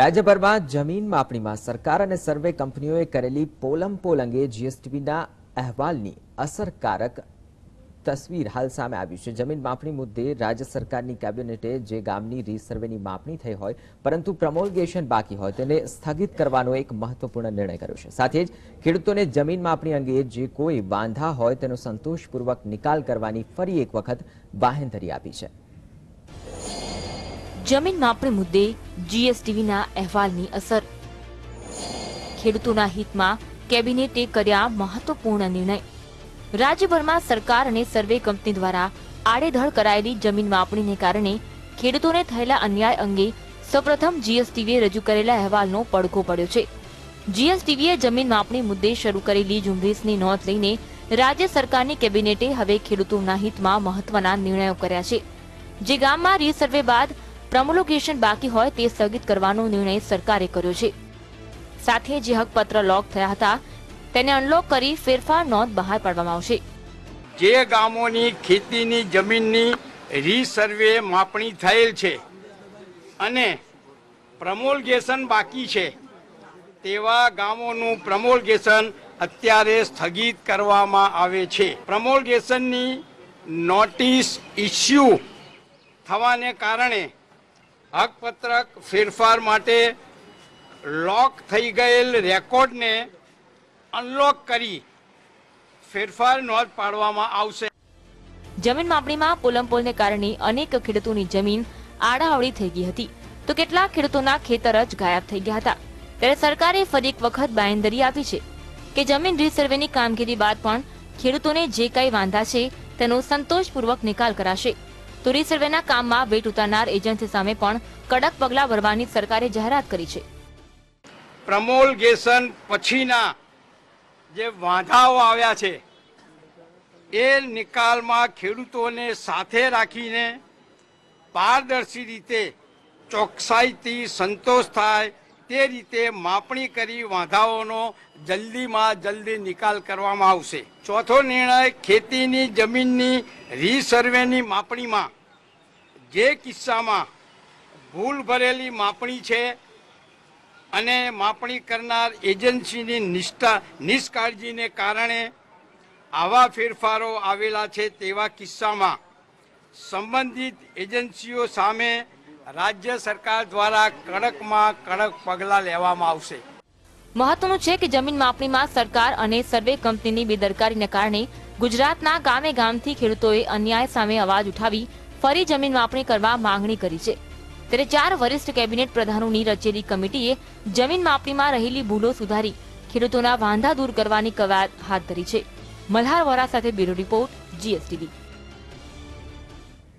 રાજ્યભરમાં જમીન માપણીમાં સરકાર અને સર્વે કંપનીઓએ કરેલી પોલમ પોલ અંગે જીએસટીબીના અહેવાલની અસરકારક તસવીર હાલ સામે આવી છે. જમીન માપણી મુદ્દે રાજ્ય સરકારની કેબિનેટે જે ગામની રીસર્વેની માપણી થઈ હોય, પરંતુ પ્રમોલગેશન બાકી હોય તેને સ્થગિત કરવાનો એક મહત્વપૂર્ણ નિર્ણય કર્યો છે. સાથે જ ખેડૂતોને જમીન માપણી અંગે જે કોઈ વાંધા હોય તેનો સંતોષપૂર્વક નિકાલ કરવાની ફરી એક વખત બાહેંધરી આપી છે. જમીન માપણી મુદ્દે જીએસટીવીના અહેવાલની અસર. ખેડૂતોના હિતમાં કેબિનેટે કર્યા મહત્વપૂર્ણ નિર્ણય. રાજ્યભરમાં સરકાર અને સર્વે કંપની દ્વારા આડેધડ કરાયેલી જમીન માપણીને કારણે ખેડૂતોને થયેલા અન્યાય અંગે સૌપ્રથમ જીએસટીવીએ રજૂ કરેલા અહેવાલનો પડઘો પડ્યો છે. જીએસટીવીએ જમીન માપણી મુદ્દે શરૂ કરેલી ઝુંબેશની નોંધ લઈને રાજ્ય સરકારની કેબિનેટે હવે ખેડૂતોના હિતમાં મહત્વના નિર્ણયો કર્યા છે. જે ગામમાં રીસર્વે બાદ પ્રમોલોગેશન બાકી હોય તે સ્થગિત કરવાનો નિર્ણય સરકારે કર્યો છે. સાથે જે હકપત્ર લોક થયા હતા, તેને અનલોક કરી ફેરફાર નોંધ બહાર પાડવામાં આવશે. જે ગામોની ખેતીની જમીનની રીસર્વે માપણી થયેલ છે અને પ્રમોલગેશન બાકી છે, તેવા ગામોનું પ્રમોલગેશન અત્યારે સ્થગિત કરવામાં આવે છે. પ્રમોલગેશનની નોટિસ ઇસ્યુ થવાને કારણે હકપત્રક ફેરફાર માટે લોક થઈ ગયેલ રેકોર્ડને અનલોક કરી ફેરફાર નોંધ પાડવામાં આવશે. જમીન માપણીમાં પોલમપોલને કારણે અનેક ખેડૂતોની જમીન આડાઅવળી થઈ ગઈ હતી. તો કેટલાક ખેડૂતોના ખેતર જ ગાયબ થઈ ગયા હતા. ત્યારે સરકારે ફરી એક વખત બાંયધરી આપી છે કે જમીન રીસર્વેની કામગીરી બાદ પણ ખેડૂતોને જે કંઈ વાંધા છે તેનો સંતોષપૂર્વક નિકાલ કરાશે. તો સર્વેના કામમાં વેટ ઉતારનાર એજન્સી સામે પણ કડક પગલાં ભરવાની સરકારે જાહેરાત કરી છે. પ્રમોલગેશન પછીના જે વાંધાઓ આવ્યા છે, એ નિકાલમાં ખેડૂતોને સાથે રાખીને પારદર્શી રીતે ચોકસાઈથી સંતોષ થાય તે રીતે માપણી કરી વાંધાઓનો જલ્દીમાં જલ્દી નિકાલ કરવામાં આવશે. ચોથો નિર્ણય ખેતીની જમીનની રીસર્વેની માપણીમાં. જે કિસ્સામાં ભૂલ ભરેલી માપણી છે અને માપણી કરનાર એજન્સીની નિષ્ઠા, નિષ્કાળજીને કારણે આવા ફેરફારો આવેલા છે તેવા કિસ્સામાં સંબંધિત એજન્સીઓ સામે રાજ્ય સરકાર દ્વારા કડકમાં કડક પગલાં લેવામાં આવશે. મહત્વનું છે કે જમીન માપણીમાં સરકાર અને સર્વે કંપનીની બેદરકારીને કારણે ગુજરાતના ગામે ગામથી ખેડૂતોએ અન્યાય સામે અવાજ ઉઠાવી ફરી જમીન માપણી કરવા માંગણી કરી છે. ત્યારે ચાર વરિષ્ઠ કેબિનેટ પ્રધાનોની રચેલી કમિટીએ જમીન માપણીમાં રહેલી ભૂલો સુધારી ખેડૂતોના વાંધા દૂર કરવાની કવાયત હાથ ધરી છે. મલ્હાર વોરા સાથે બ્યુરો રિપોર્ટ, જીએસટીવી.